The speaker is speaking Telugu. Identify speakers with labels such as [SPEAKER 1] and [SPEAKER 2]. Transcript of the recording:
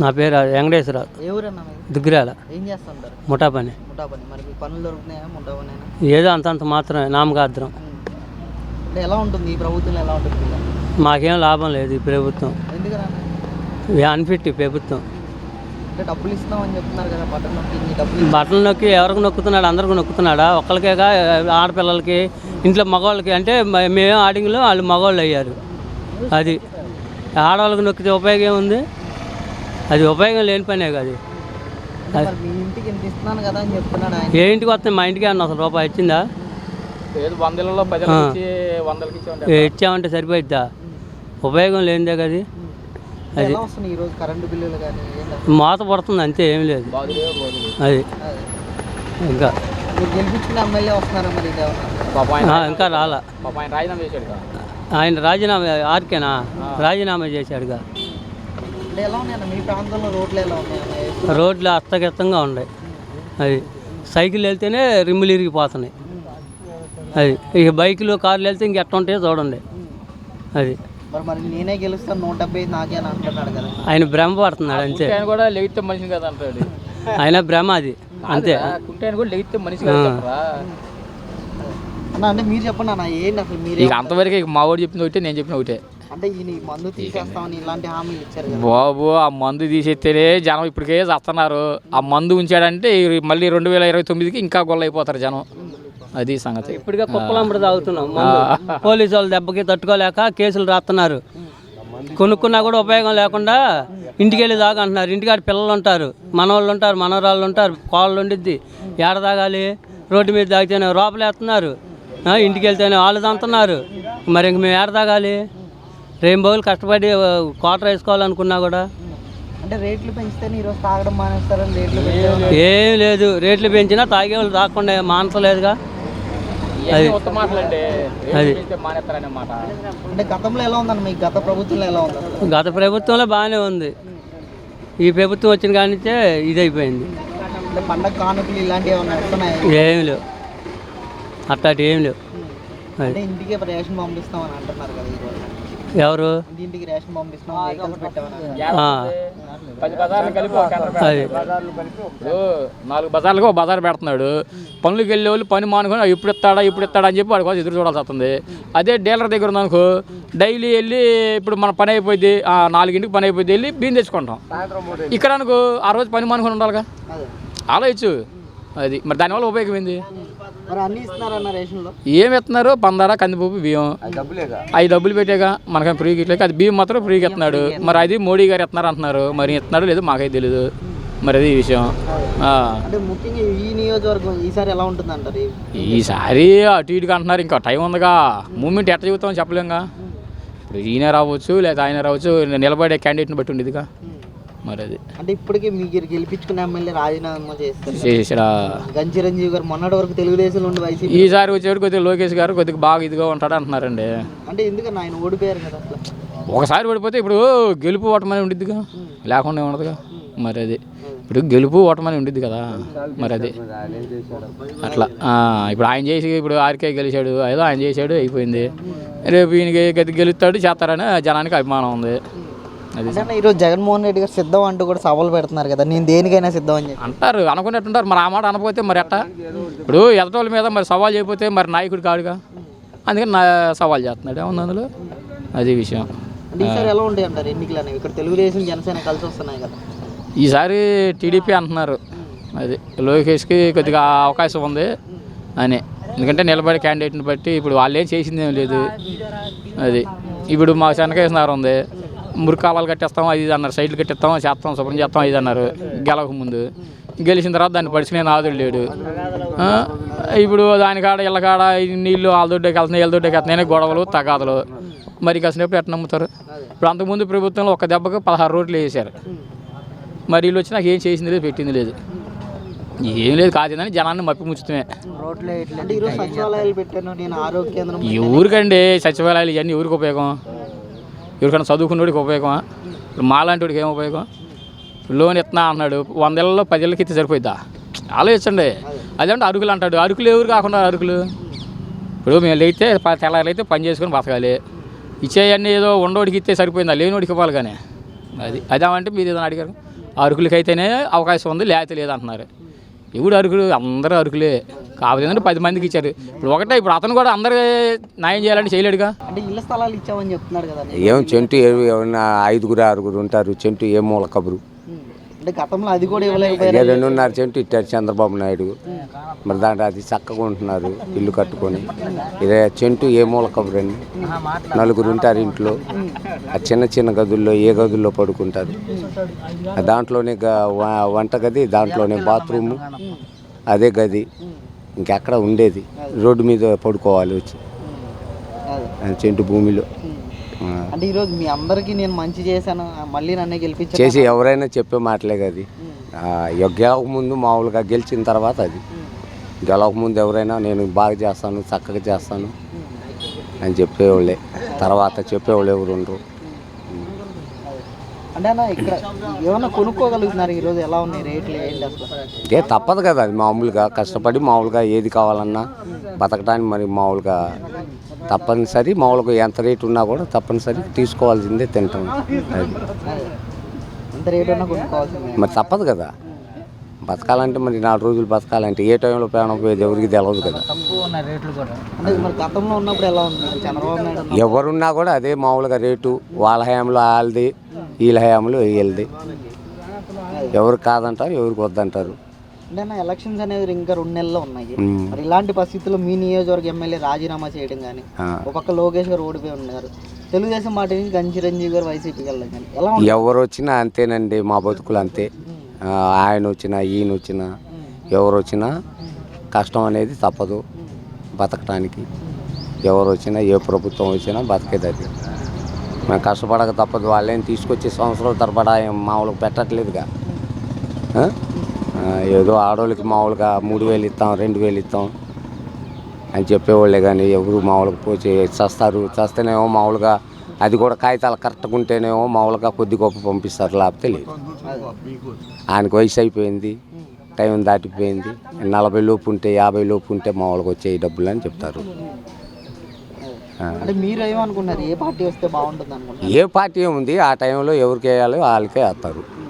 [SPEAKER 1] నా పేరు
[SPEAKER 2] మీరు?
[SPEAKER 1] దుగ్గిరాల.
[SPEAKER 2] ఏం చేస్తుంటారు?
[SPEAKER 1] ముఠా పని
[SPEAKER 2] ముఠా పని మరి మీ పనులు దొరుకుతున్నాయా? ముఠా పని
[SPEAKER 1] ఏదో అంతంత మాత్రమే నామకార్థం.
[SPEAKER 2] అంటే ఎలా ఉంటుంది? ఈ ప్రభుత్వంలో ఎలా ఉంటుంది?
[SPEAKER 1] మాకేం లాభం లేదు ఈ ప్రభుత్వం. అన్ఫిట్ ఈ ప్రభుత్వం.
[SPEAKER 2] డబ్బులు ఇస్తామని చెప్తున్నారు కదా బట్టలు నొక్కి డబ్బులు
[SPEAKER 1] బట్టలు నొక్కి ఎవరికి నొక్కుతున్నాడు? అందరికి నొక్కుతున్నాడా? ఒక్కరికేగా ఆడపిల్లలకి ఇంట్లో మగవాళ్ళకి అంటే మేము ఆడింగ్లో వాళ్ళు మగవాళ్ళు అయ్యారు. అది. ఆడవాళ్ళకి నొక్కితే ఉపయోగం ఏముంది? అది ఉపయోగం లేని పనే కాదు
[SPEAKER 2] ఇంటికి ఇంత ఇస్తున్నాను కదా అని చెప్తున్నాడు ఆయన.
[SPEAKER 1] ఏ ఇంటికి వస్తే మా ఇంటికి అన్న అసలు రూపాయి ఇచ్చిందా?
[SPEAKER 3] వందలలో వందలకి
[SPEAKER 1] ఏ ఇచ్చామంటే సరిపోయిద్దా? ఉపయోగం లేనిదే కదా
[SPEAKER 2] ఎలా వస్తున్నాయి రోజు కరెంటు బిల్లులు కానీ
[SPEAKER 1] మోత పడుతుంది అంతే ఏం లేదు. అది.
[SPEAKER 2] అదే.
[SPEAKER 1] ఇంకా.
[SPEAKER 2] మీరు గెలిపించిన ఎమ్మెల్యే వస్తున్నారా మరి ఇది ఏమన్నా
[SPEAKER 3] పాప ఆయన
[SPEAKER 1] ఆ, ఇంకా రాలా.
[SPEAKER 3] పాప ఆయన రాజీనామా చేశాడు
[SPEAKER 1] ఆయన రాజీనామా ఆర్కేనా? రాజీనామా చేశాడుగా.
[SPEAKER 2] అంటే ఎలా ఉన్నాయన్న మీ ప్రాంతంలో రోడ్లు ఎలా ఉన్నాయన్న
[SPEAKER 1] రోడ్లు అస్తగత్తంగా ఉన్నాయి. అది సైకిల్ వెళ్తేనే రిమ్ములు ఇరిగిపోతున్నాయి. అది ఇక బైకులు కార్లు వెళ్తే ఇంకెట్ట ఉంటాయో చూడండి. అది
[SPEAKER 2] మరి మరి నేనే గెలుస్తాను నూట డెబ్బై ఐదు నాకే అని అంటున్నాడు కదా.
[SPEAKER 1] ఆయన భ్రమ పడుతున్నాడు అంతే.
[SPEAKER 3] ఆయన కూడా లెగితే మనిషిని కదా అంటాడు.
[SPEAKER 1] ఆయన భ్రమ అది అంతే.
[SPEAKER 3] కుంటే కూడా లెగితే మనిషి
[SPEAKER 2] అంటే మీరు చెప్పండి అన్న ఏంటి అసలు మీరు
[SPEAKER 3] ఇక అంతవరకు ఇక మా వాడు చెప్పింది ఒకటే నేను చెప్పిన ఒకటే.
[SPEAKER 2] అంటే ఈయన ఈ మందు తీసేస్తామని ఇలాంటి హామీలు ఇచ్చారు కదా.
[SPEAKER 3] బాబు ఆ మందు తీసేస్తేనే జనం ఇప్పటికే చేస్తున్నారు. ఆ మందు ఉంచాడంటే ఈ మళ్ళీ రెండు వేల ఇరవై తొమ్మిదికి ఇంకా గొల్ల అయిపోతారు జనం. అది సంగతి.
[SPEAKER 1] ఇప్పటికే కుప్పలంబడి తాగుతున్నాం. మందు పోలీసు వాళ్ళు దెబ్బకి తట్టుకోలేక కేసులు రాస్తున్నారు కొనుక్కున్నా కూడా ఉపయోగం లేకుండా ఇంటికి వెళ్ళి తాగంటున్నారు ఇంటికాడ పిల్లలు ఉంటారు. మనవాళ్ళు ఉంటారు మనవరాళ్ళు ఉంటారు. కోళ్ళు ఉండిద్ది ఏడ తాగాలి? రోడ్డు మీద తాగితేనే రోపలేస్తున్నారు ఆ, ఇంటికి వెళ్తేనే వాళ్ళు తంతున్నారు. మరి ఇంక మేము ఏడ తాగాలి? రెయిన్బోలు కష్టపడి ఆ, క్వార్టర్ వేసుకోవాలనుకున్నా కూడా.
[SPEAKER 2] అంటే రేట్లు పెంచితేనే ఈరోజు తాగడం మానేస్తారని రేట్లు
[SPEAKER 1] ఏం లేదు. రేట్లు పెంచినా తాగేవాళ్ళు తాగకుండా మానసలేదుగా. అది.
[SPEAKER 3] మాట.
[SPEAKER 2] అంటే గతంలో ఎలా ఉందన్న మీ గత ప్రభుత్వంలో ఎలా ఉంది?
[SPEAKER 1] గత ప్రభుత్వంలో బాగానే ఉంది. ఈ ప్రభుత్వం వచ్చిన నుంచే ఇదైపోయింది.
[SPEAKER 2] అంటే పండగ కానుకలు ఇలాంటివి ఏమైనా వస్తున్నాయి?
[SPEAKER 1] ఏమి లేవు. అట్లాంటి ఏమి లేవు. అది.
[SPEAKER 2] అంటే ఇంటికి రేషన్ పంపిస్తామని అంటున్నారు కదా ఈరోజు
[SPEAKER 1] ఎవరు? అది.
[SPEAKER 3] నాలుగు బజార్లకు బజార్ పెడుతున్నాడు. పనులకు వెళ్ళే వాళ్ళు పని మానుకొని "ఆ, ఇప్పుడు ఇస్తాడా ఇప్పుడు ఇస్తాడా అని చెప్పి వాడి కోసం ఎదురు చూడాల్సి వస్తుంది. అదే డీలర్ దగ్గర ఉందనుకో డైలీ వెళ్ళి ఇప్పుడు మన పని అయిపోయింది ఆ, నాలుగింటికి పని అయిపోయింది వెళ్ళి బియ్యం తెచ్చుకుంటాం. ఇక్కడ అనుకో ఆ రోజు పని మానుకొని ఉండాలిగా. ఆలోచించు. అది మరి దానివల్ల ఉపయోగం ఏంది?
[SPEAKER 2] మరి అన్ని ఇస్తున్నారన్న రేషన్లో?
[SPEAKER 3] ఏం ఇస్తున్నారు పందార కందిపప్పు బియ్యం. అవి డబ్బులు పెట్టాక మనకేం ఫ్రీగా ఇట్లేక అది బియ్యం మాత్రం ఫ్రీగా ఇస్తున్నాడు మరి అది మోడీ గారు ఇస్తున్నారు అంటున్నారు. మరి ఇస్తున్నాడు లేదు మాకైతే తెలియదు మరి అది ఈ విషయం. ఆ.
[SPEAKER 2] అంటే ముఖ్యంగా ఈ నియోజకవర్గం ఈసారి ఎలా ఉంటుంది అంటారు
[SPEAKER 3] ఈసారి అటు ఇటుగా అంటున్నారు. ఇంకా టైం ఉందిగా. మూమెంట్ ఎట్లా చెబుతామో చెప్పలేంగా. ఇప్పుడు ఈయన రావచ్చు లేదా ఆయన రావచ్చు. నిలబడే క్యాండిడేట్ని బట్టి ఉండేదిగా. మరి అది
[SPEAKER 2] అంటే ఇప్పటికీ మీరు గెలిపించుకున్న ఎమ్మెల్యే రాజీనామా చేస్తారు. చిరంజీవి గారు మొన్నటి వరకు తెలుగుదేశంలో ఉండి వైసీపీ.
[SPEAKER 3] ఈసారి వచ్చేవాడు కొద్దిగా లోకేష్ గారు కొద్దిగా బాగా ఇదిగా ఉంటాడు అంటున్నారండి
[SPEAKER 2] అంటే ఎందుకన్నా ఆయన ఓడిపోయారు కదా అసలు?
[SPEAKER 3] ఒకసారి పడిపోతే ఇప్పుడు గెలుపు ఓటమని ఉండిద్దిగా? లేకుండా ఉండదుగా? మరి అది ఇప్పుడు గెలుపు ఓటమని ఉండిద్ది కదా? మరి అది అట్లా ఇప్పుడు ఆయన చేసి ఇప్పుడు ఆర్కే గెలిచాడు ఏదో ఆయన చేశాడు అయిపోయింది. రేపు ఈయనకి గెలుస్తాడు చేస్తారని జనానికి అభిమానం ఉంది. అది
[SPEAKER 2] ఈరోజు జగన్మోహన్ రెడ్డి గారు సిద్ధం అంటూ కూడా సభలు పెడుతున్నారు కదా నేను దేనికైనా సిద్ధం అని
[SPEAKER 3] అంటారు అనుకున్నట్టుంటారు మరి ఆ మాట అనకపోతే మరి ఎట్టా? ఇప్పుడు ఎదటోళ్ళ మీద మరి సవాల్ చేయకపోతే మరి నాయకుడు కాడుగా? అందుకని నా సవాల్ చేస్తున్నాడు ఏముంది అందులో? అది విషయం.
[SPEAKER 2] ఈసారి ఎలా ఉంటాయి అంటారు ఎన్నికలు అనేవి? ఇక్కడ తెలుగుదేశం జనసేన కలిసి వస్తున్నాయి కదా.
[SPEAKER 3] ఈసారి టీడీపీ అంటున్నారు. అది లోకేష్కి కొద్దిగా అవకాశం ఉంది అని. ఎందుకంటే నిలబడే క్యాండిడేట్ని బట్టి ఇప్పుడు వాళ్ళు ఏం చేసింది లేదు. అది. ఇప్పుడు మా శనకేసినారు ఉంది. మురికాలాలు కట్టేస్తాం అది అన్నారు. సైడ్లు కట్టిస్తాం చేస్తాం శుభ్రం చేస్తాం ఇది అన్నారు. గెలక ముందు. గెలిచిన తర్వాత దాన్ని పడిచిన నాదుడు లేడు. ఇప్పుడు దానికాడ ఇళ్ళకాడ నీళ్ళు వాళ్ళ దొడ్డకి వెళ్తున్నాయి వీళ్ళ దొడ్డకి వెళ్తున్నాయి గొడవలు తగాదలు. మరి కాసినప్పుడు ఎట్లా నమ్ముతారు? ఇప్పుడు అంతకుముందు ప్రభుత్వంలో ఒక దెబ్బకు పదహారు రోడ్లు వేసారు. మరి వీళ్ళు వచ్చి నాకు ఏం చేసింది లేదు పెట్టింది లేదు. ఏం లేదు కాదని జనాన్ని మప్పి
[SPEAKER 2] కేంద్రం
[SPEAKER 3] ఎవరికండి సచివాలయాలు ఇవన్నీ ఎవరికి ఉపయోగం? ఎవరికైనా చదువుకున్నోడికి ఉపయోగమా? ఇప్పుడు మాలాంటి వాడికి ఏం ఉపయోగం? లోన్ ఇస్తున్నా అన్నాడు వందేళ్ళలో పదేళ్ళకి ఇస్తే సరిపోయిద్దా? ఆలోచించండి. అదేంటే అరుకులు అంటాడు. అరుకులు ఎవరు కాకుండా అరుకులు? ఇప్పుడు మేము లేతే తెల్లారైతే పని చేసుకొని బతకాలి. ఇచ్చేయన్నీ ఏదో ఉండోడికి ఇస్తే సరిపోయిందా? లేనివాడికి ఇవ్వాలి కానీ. అది అదేమంటే మీరు ఏదైనా అడిగారు? అరుకులకైతేనే అవకాశం ఉంది లేకపోతే లేదంటున్నారు. ఎవడు అరుకులు? అందరూ అరుకులే. కాకపోతే ఏంటంటే పది మందికి ఇచ్చారు. ఇప్పుడు ఒకటే ఇప్పుడు అతను కూడా అందరికి న్యాయం చేయాలంటే చేయలేడుగా?
[SPEAKER 2] అంటే ఇళ్ళ స్థలాలు ఇచ్చామని చెప్తున్నారు కదా
[SPEAKER 4] ఏం చెంటు ఏ- ఏమన్నా ఐదుగురు ఆరుగురు ఉంటారు చెంటు ఏ మూల కబురు.
[SPEAKER 2] గతంలో అది కూడా
[SPEAKER 4] ఇక రెండున్నర చెంటు ఇట్టారు చంద్రబాబు నాయుడు. మరి దాంట్లో అది చక్కగా ఉంటున్నారు ఇల్లు కట్టుకొని. ఇదే చెంటు ఏ మూల కబురు అండి? నలుగురు ఉంటారు ఇంట్లో. ఆ చిన్న చిన్న గదుల్లో ఏ గదుల్లో పడుకుంటారు? ఆ దాంట్లోనే గ- వ- వంట గది దాంట్లోనే బాత్రూము. అదే గది. ఇంకెక్కడ ఉండేది. రోడ్డు మీద పడుకోవాలి వచ్చి.
[SPEAKER 2] అదే.
[SPEAKER 4] చెంటు భూమిలో.
[SPEAKER 2] అంటే ఈరోజు మీ అందరికీ నేను మంచి చేశాను మళ్ళీ నన్నే గెలిపించాను.
[SPEAKER 4] చేసి ఎవరైనా చెప్పే మాటలే కదా. గెలవక ముందు మామూలుగా గెలిచిన తర్వాత అది. గెలవక ముందు ఎవరైనా నేను బాగా చేస్తాను చక్కగా చేస్తాను అని చెప్పేవాళ్ళే. తర్వాత చెప్పేవాళ్ళు ఎవరు ఉండరు.
[SPEAKER 2] అంటే అన్న ఇక్కడ ఏమన్నా కొనుక్కోగలుగుతున్నారు? ఈరోజు ఎలా ఉన్నాయి రేట్లు ఏంటి అసలు?
[SPEAKER 4] ఏ తప్పదు కదా అది మామూలుగా కష్టపడి మామూలుగా ఏది కావాలన్నా బతకడానికి మరి మామూలుగా తప్పనిసరి మామూలుగా ఎంత రేటు ఉన్నా కూడా తప్పనిసరి తీసుకోవాల్సిందే తింటాం అది.
[SPEAKER 2] ఎంత రేట్ ఉన్నా కొనుక్కోవాల్సిందే.
[SPEAKER 4] మరి తప్పదు కదా. బతకాలంటే మరి నాలుగు రోజులు బతకాలంటే ఏ టైంలో ప్రాణం పోయేది ఎవరికి తెలియదు కదా.
[SPEAKER 2] అంటే మరి గతంలో ఉన్నప్పుడు ఎలా ఉంది? చంద్రబాబు నాయుడు ఉన్నప్పుడు?
[SPEAKER 4] ఎవరున్నా కూడా అదే మామూలుగా రేటు వాళ్ళ హయాంలో వాళ్ళది వీళ్ళ హయాంలో వీళ్ళది ఎవరు కాదంటారు ఎవరికి వద్దంటారు.
[SPEAKER 2] అంటే అన్న ఎలక్షన్స్ అనేది ఇంకా రెండు నెలల్లో ఉన్నాయి. మరి ఇలాంటి పరిస్థితుల్లో మీ నియోజకవర్గ ఎమ్మెల్యే రాజీనామా చేయడం కానీ. ఒక్కొక్క లోకేష్ గారు ఓడిపోయి ఉన్నారు. తెలుగుదేశం పార్టీ నుంచి గన్ చిరంజీవి గారు వైసీపీకి వెళ్ళడం కానీ ఎలా
[SPEAKER 4] ఎవరు వచ్చినా అంతేనండి మా బతుకులు అంతే. ఆయన వచ్చినా ఈయన వచ్చినా ఎవరు వచ్చినా కష్టం అనేది తప్పదు బతకటానికి. ఎవరు వచ్చినా ఏ ప్రభుత్వం వచ్చినా బతికేది అది. మేము కష్టపడక తప్పదు. వాళ్ళేం తీసుకొచ్చి సంవత్సరాల తరబడా మామూలుగా పెట్టట్లేదుగా. ఏదో ఆడవాళ్ళకి మామూలుగా మూడు వేలు ఇస్తాం రెండు వేలు ఇస్తాం అని చెప్పేవాళ్ళే కానీ ఎవరు మామూలుగా పోచి చస్తారు. చస్తేనేమో మామూలుగా అది కూడా కాగితాలు కరెక్ట్గా ఉంటేనేమో మామూలుగా కొద్ది గొప్ప పంపిస్తారు. లేకపోతే లేదు. ఆయనకు వయసు అయిపోయింది టైం దాటిపోయింది. నలభై లోపు ఉంటే యాభై లోపు ఉంటే మామూలుగా వచ్చే డబ్బులు అని చెప్తారు.
[SPEAKER 2] అంటే మీరు ఏమనుకున్నారు ఏ పార్టీ వస్తే బాగుంటుంది అనుకుంటున్నారు
[SPEAKER 4] ఏ పార్టీ ఉంది ఆ టైంలో ఎవరికి వేయాలో వాళ్ళకే వేస్తారు.